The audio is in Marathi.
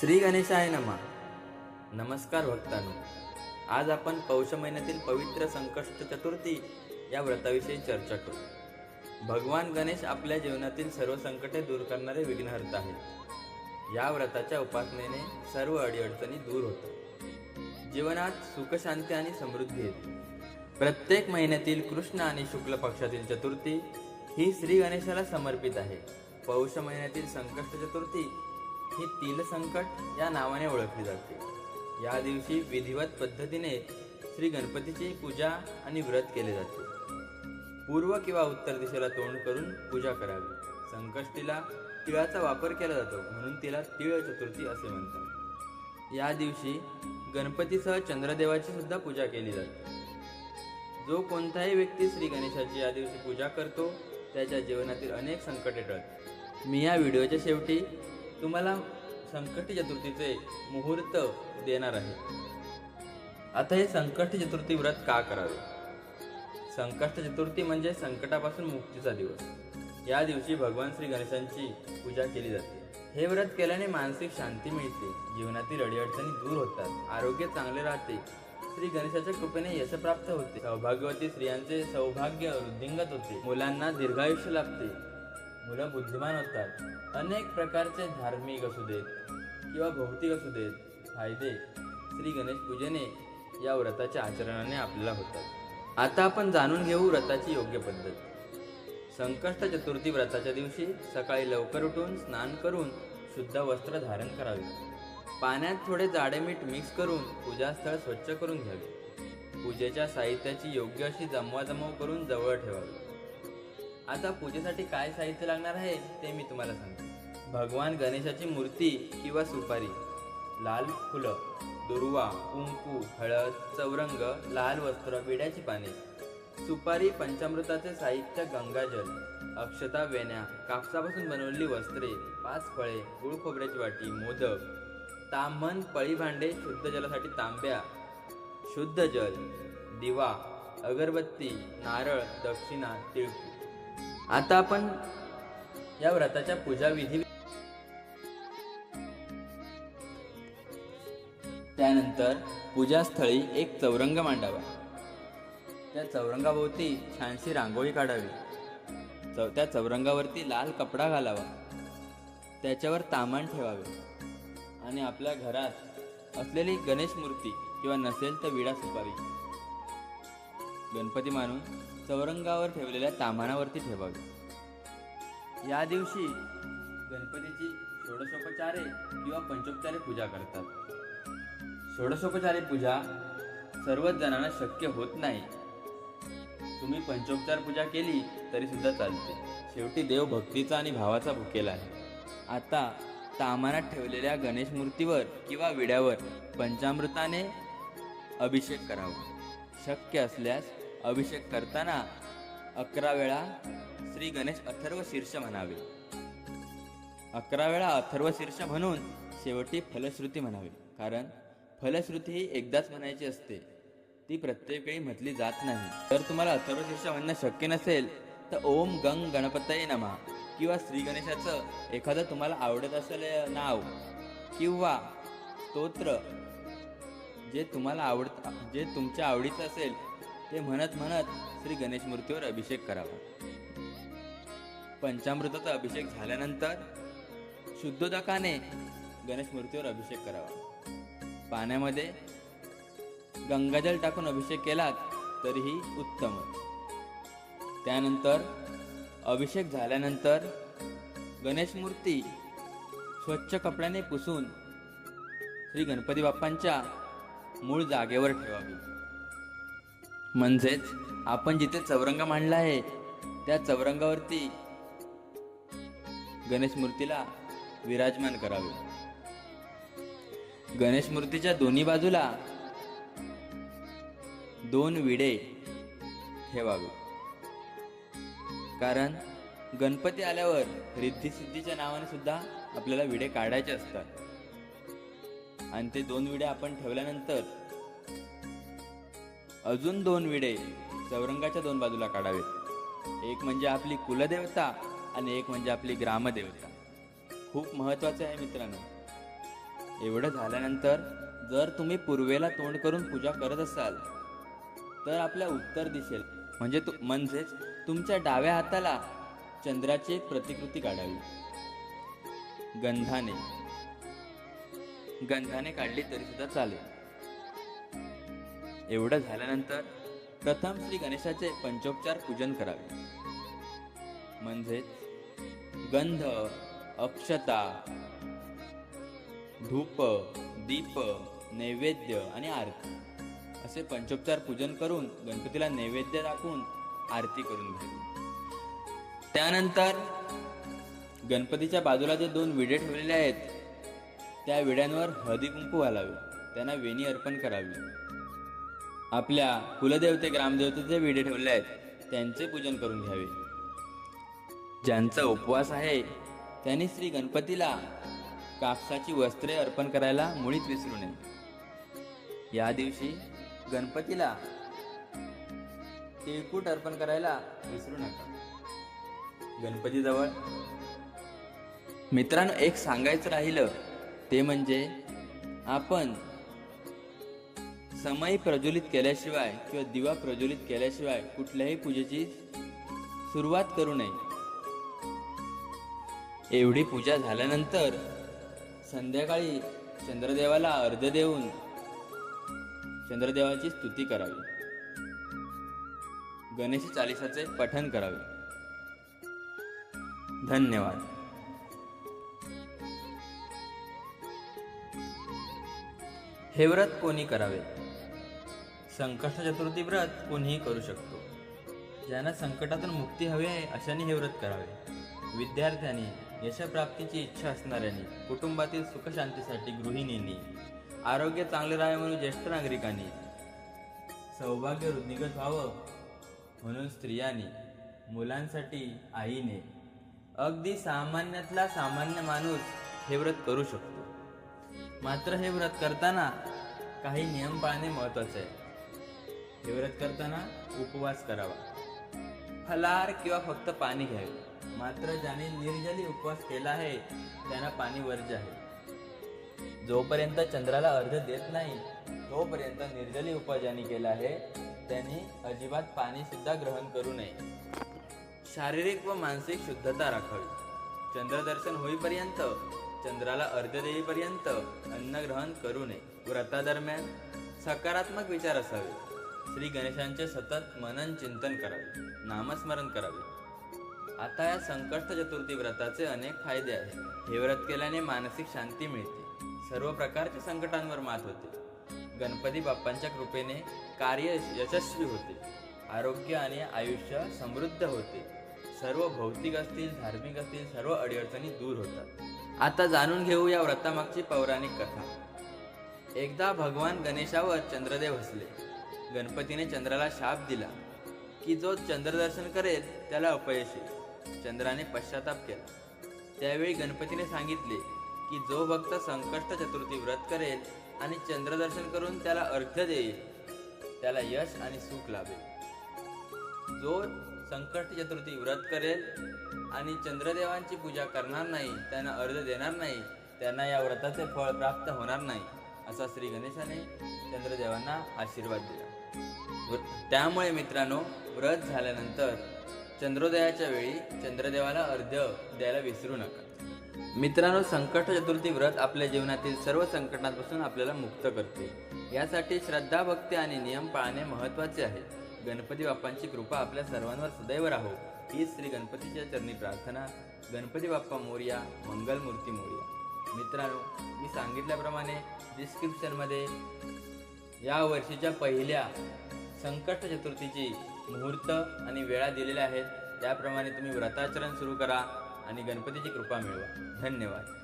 श्री गणेशाय नमा. नमस्कार भक्तांनो आज आपण पौष महिन्यातील पवित्र संकष्ट चतुर्थी या व्रताविषयी चर्चा करू. भगवान गणेश आपल्या जीवनातील सर्व संकटे दूर करणारे विघ्नहर्ता आहेत. या व्रताच्या उपासनेने सर्व अडीअडचणी दूर होतात. जीवनात सुख शांती आणि समृद्धी येते. प्रत्येक महिन्यातील कृष्ण आणि शुक्ल पक्षातील चतुर्थी ही श्री गणेशाला समर्पित आहे. पौष महिन्यातील संकष्ट चतुर्थी ही तिल संकट या नावाने ओळखली जाते. या दिवशी विधिवत पद्धतीने श्री गणपतीची पूजा आणि व्रत केले जाते. पूर्व किंवा उत्तर दिशेला तोंड करून पूजा करावी. संकष्टीला तिळाचा वापर केला जातो म्हणून तिला तिळ चतुर्थी असे म्हणतात. या दिवशी गणपतीसह चंद्रदेवाची सुद्धा पूजा केली जाते. जो कोणताही व्यक्ती श्री गणेशाची या दिवशी पूजा करतो त्याच्या जीवनातील अनेक संकटे टळतात. मी या व्हिडिओच्या शेवटी तुम्हाला संकट चतुर्थीचे मुहूर्त देणार आहे. आता हे संकट चतुर्थी व्रत का करावे? संकष्ट चतुर्थी म्हणजे संकटापासून मुक्तीचा दिवस. या दिवशी भगवान श्री गणेशांची पूजा केली जाते. हे व्रत केल्याने मानसिक शांती मिळते जीवनातील अडीअडचणी दूर होतात आरोग्य चांगले राहते. श्री गणेशाच्या कृपेने यश प्राप्त होते. सौभाग्यवती स्त्रियांचे सौभाग्य वृद्धिंगत होते. मुलांना दीर्घायुष्य लाभते. मुलं बुद्धिमान होतात अनेक प्रकारचे धार्मिक असू देत किंवा भौतिक असू देत फायदे श्री गणेश पूजेने या व्रताच्या आचरणाने आपल्याला होतात. आता आपण जाणून घेऊ व्रताची योग्य पद्धत. संकष्ट चतुर्थी व्रताच्या दिवशी सकाळी लवकर उठून स्नान करून शुद्ध वस्त्र धारण करावे. पाण्यात थोडे जाडे मीठ मिक्स करून पूजास्थळ स्वच्छ करून घ्यावे. पूजेच्या साहित्याची योग्य अशी जमवाजमव करून जवळ ठेवावी. आता पूजेसाठी काय साहित्य लागणार आहे ते मी तुम्हाला सांगतो. भगवान गणेशाची मूर्ती किंवा सुपारी. लाल फुलं दुर्वा कुंकू हळद चौरंग लाल वस्त्र विड्याची पाने. सुपारी पंचामृताचे साहित्य गंगाजल. अक्षता वेण्या कापसापासून बनवलेली वस्त्रे पाच फळे गुळ खोबऱ्याची वाटी मोदक. तांबण पळी भांडे शुद्ध जलासाठी तांब्या. शुद्ध जल. दिवा अगरबत्ती नारळ दक्षिणा तिळकू. आता आपण या व्रताच्या पूजा विधी त्यानंतर पूजास्थळी एक चौरंग मांडावा. त्या चौरंगाभोवती छानशी रांगोळी काढावी. चौ त्या चौरंगावरती लाल कपडा घालावा. त्याच्यावर तामान ठेवावे. आणि आपल्या घरात असलेली गणेश मूर्ती किंवा नसेल तर विडा सुपारी. गणपती मानून चौरंगावर ठेवलेल्या तामानावरती ठेवावी. या दिवशी गणपतीची षोडशोपचारे किंवा पंचोपचारे पूजा करतात. षोडशोपचारे पूजा सर्वच जणांना शक्य होत नाही. तुम्ही पंचोपचार पूजा केली तरी सुद्धा चालते. शेवटी देव भक्तीचा आणि भावाचा भुकेला आहे. आता तामानात ठेवलेल्या गणेश मूर्तीवर किंवा विड्यावर पंचामृताने अभिषेक करावा. शक्य असल्यास अभिषेक करताना अकरा वेळा श्री गणेश अथर्व शीर्ष म्हणावे. अकरा वेळा अथर्व शीर्ष म्हणून शेवटी फलश्रुती म्हणावी. कारण फलश्रुती ही एकदाच म्हणायची असते. ती प्रत्येक वेळी म्हटली जात नाही. जर तुम्हाला अथर्व शीर्ष म्हणणं शक्य नसेल तर ओम गंग गणपतये नमा किंवा श्री गणेशाचं एखादं तुम्हाला आवडत असलेलं नाव किंवा स्तोत्र जे तुम्हाला आवडत जे तुमच्या आवडीचं असेल ते म्हणत म्हणत श्री गणेश मूर्तीवर अभिषेक करावा. पंचामृताचा अभिषेक झाल्यानंतर शुद्धोदकाने गणेश मूर्तीवर अभिषेक करावा. पाण्यामध्ये गंगाजल टाकून अभिषेक केलात तरीही उत्तम. त्यानंतर अभिषेक झाल्यानंतर गणेश मूर्ती स्वच्छ कपड्याने पुसून श्री गणपती बाप्पांच्या मूळ जागेवर ठेवावी. म्हणजेच आपण जिथे चौरंग मांडला आहे त्या चौरंगावरती गणेश मूर्तीला विराजमान करावे. गणेश मूर्तीच्या दोन्ही बाजूला दोन विडे ठेवावे. कारण गणपती आल्यावर रिद्धिसिद्धीच्या नावाने सुद्धा आपल्याला विडे काढायचे असतात. आणि ते दोन विडे आपण ठेवल्यानंतर अजून दोन विडे चौरंगाच्या दोन बाजूला काढावेत. एक म्हणजे आपली कुलदेवता आणि एक म्हणजे आपली ग्रामदेवता. खूप महत्वाचं आहे मित्रांनो. एवढं झाल्यानंतर जर तुम्ही पूर्वेला तोंड करून पूजा करत असाल तर आपल्या उत्तर दिशेल म्हणजे तु म्हणजेच तुमच्या डाव्या हाताला चंद्राची एक प्रतिकृती काढावी. गंधाने. गंधाने काढली तरी सुद्धा चालेल. एवढं झाल्यानंतर प्रथम श्री गणेशाचे पंचोपचार पूजन करावे. म्हणजेच गंध अक्षता धूप दीप नैवेद्य आणि आरती. असे पंचोपचार पूजन करून गणपतीला नैवेद्य दाखवून आरती करून घ्यावी. त्यानंतर गणपतीच्या बाजूला जे दोन विडे ठेवलेले आहेत त्या विड्यांवर हळदी कुंकू घालावे. त्यांना वेणी अर्पण करावी. आपल्या कुलदेवते ग्रामदेवतेचे विडे ठेवले आहेत. त्यांचे पूजन करून घ्यावे. ज्यांचा उपवास आहे त्यांनी श्री गणपतीला कापसाची वस्त्रे अर्पण करायला मुळीच विसरू नये. या दिवशी गणपतीला तिळकूट अर्पण करायला विसरू नका. गणपतीजवळ मित्रांनो एक सांगायचं राहिलं ते म्हणजे आपण समय प्रज्वलित केल्याशिवाय किंवा दिवा प्रज्वलित केल्याशिवाय कुठल्याही पूजेची सुरुवात करू नये. एवढी पूजा झाल्यानंतर संध्याकाळी चंद्रदेवाला अर्ध देऊन चंद्रदेवाची स्तुती करावी. गणेश चालिसाचे पठन करावे. धन्यवाद. हे व्रत कोणी करावे? संकष्ट चतुर्थी व्रत कोणीही करू शकतो. ज्यांना संकटातून मुक्ती हवी आहे अशाने हे व्रत करावे. विद्यार्थ्यांनी यशप्राप्तीची इच्छा असणाऱ्यांनी कुटुंबातील सुखशांतीसाठी गृहिणींनी आरोग्य चांगले राहावे म्हणून ज्येष्ठ नागरिकांनी सौभाग्य वृद्धिगत व्हावं म्हणून स्त्रियांनी मुलांसाठी आईने अगदी सामान्यातला सामान्य माणूस हे व्रत करू शकतो. मात्र हे व्रत करताना काही नियम पाळणे महत्त्वाचे आहे. हे व्रत करताना उपवास करावा. फलाहार किंवा फक्त पाणी घ्यावे. मात्र ज्याने निर्जली उपवास केला आहे त्यांना पाणी वर्ज आहे. जोपर्यंत चंद्राला अर्ध देत नाही तोपर्यंत निर्जली उपवास ज्यांनी केला आहे त्यांनी अजिबात पाणी सुद्धा ग्रहण करू नये. शारीरिक व मानसिक शुद्धता राखावी. चंद्रदर्शन होईपर्यंत चंद्राला अर्ध देईपर्यंत अन्न ग्रहण करू नये. व्रतादरम्यान सकारात्मक विचार असावे. श्री गणेशांचे सतत मनन चिंतन करावे नामस्मरण करावे. आता या संकष्ट चतुर्थी व्रताचे अनेक फायदे आहेत. हे व्रत केल्याने मानसिक शांती मिळते. सर्व प्रकारच्या संकटांवर मात होते. गणपती बाप्पांच्या कृपेने कार्य यशस्वी होते. आरोग्य आणि आयुष्य समृद्ध होते. सर्व भौतिक असतील धार्मिक असतील सर्व अडीअडचणी दूर होतात. आता जाणून घेऊ या व्रतामागची पौराणिक कथा. एकदा भगवान गणेशावर चंद्रदेव हसले. गणपतीने चंद्राला शाप दिला की जो चंद्रदर्शन करेल त्याला अपयश येईल. चंद्राने पश्चाताप केला. त्यावेळी गणपतीने सांगितले की जो भक्त संकष्ट चतुर्थी व्रत करेल आणि चंद्रदर्शन करून त्याला अर्घ्य देईल त्याला यश आणि सुख लाभेल. जो संकष्ट चतुर्थी व्रत करेल आणि चंद्रदेवांची पूजा करणार नाही त्यांना अर्ज देणार नाही त्यांना या व्रताचे फळ प्राप्त होणार नाही असा श्री गणेशाने चंद्रदेवांना आशीर्वाद दिला. त्यामुळे मित्रांनो व्रत झाल्यानंतर चंद्रोदयाच्या वेळी चंद्रदेवाला अर्ध्य द्यायला विसरू नका. मित्रांनो संकट चतुर्थी व्रत आपल्या जीवनातील सर्व संकटांपासून आपल्याला मुक्त करते. यासाठी श्रद्धा भक्ती आणि नियम पाळणे महत्त्वाचे आहे. गणपती बाप्पांची कृपा आपल्या सर्वांवर सदैव राहो. ही श्री गणपतीच्या चरणी प्रार्थना गणपती बाप्पा मोर्या मंगलमूर्ती मोर्या. मित्रांनो मी सांगितल्याप्रमाणे डिस्क्रिप्शनमध्ये या वर्षीच्या पहिल्या संकष्ट चतुर्थीची मुहूर्त आणि वेळा दिलेल्या आहेत. त्याप्रमाणे तुम्ही व्रताचरण सुरू करा आणि गणपतीची कृपा मिळवा. धन्यवाद.